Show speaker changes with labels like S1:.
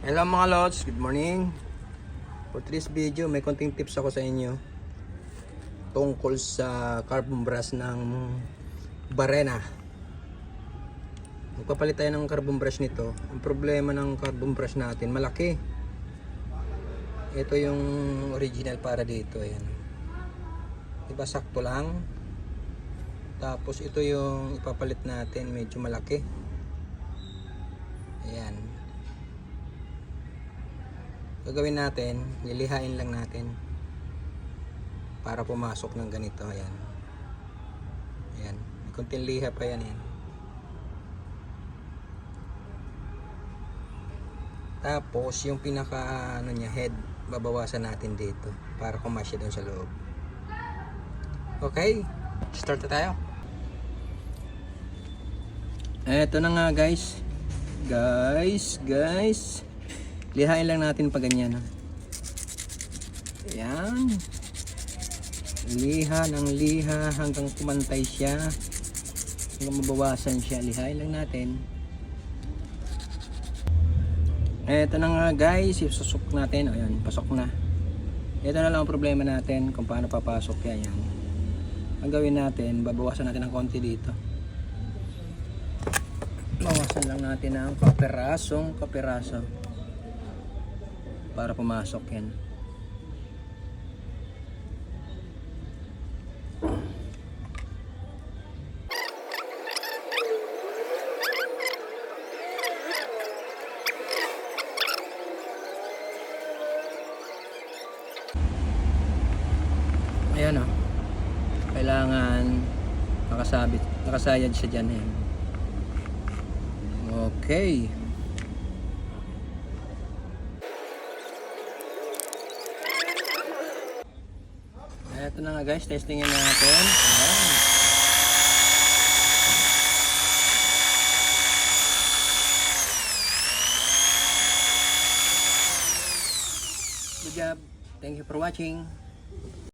S1: Hello mga lods, good morning. For today's video, may konting tips ako sa inyo tungkol sa carbon brush ng Barena. Magpapalit tayo ng carbon brush nito. Ang problema ng carbon brush natin, malaki. Ito yung original para dito, ayan. Diba sakto lang? Tapos ito yung ipapalit natin, medyo malaki. Ayan. Gagawin natin, lilihain lang natin para pumasok ng ganito. Ayan. Ayan. May konting liha pa yan. Ayan. Tapos, yung pinaka ano niya, head, babawasan natin dito para kumasya doon sa loob. Okay, start na tayo. Eto na nga guys. Guys, guys. Lihain lang natin pa ganyan. ha. Ayan. Liha ng liha hanggang kumantay siya. Hanggang mabawasan siya. Lihain lang natin. Eto na nga guys. Isusok natin. Ayan, pasok na. Ito na lang ang problema natin kung paano papasok yan. Yan. Ang gawin natin, babawasan natin ng konti dito. Bawasan lang natin ng kaperasong kaperaso para pumasok yan. Ayan o. Kailangan nakasabit, nakasayad siya dyan. Ayan. Okay. Ito na nga guys, testingin natin. Ayan. Good job. Thank you for watching.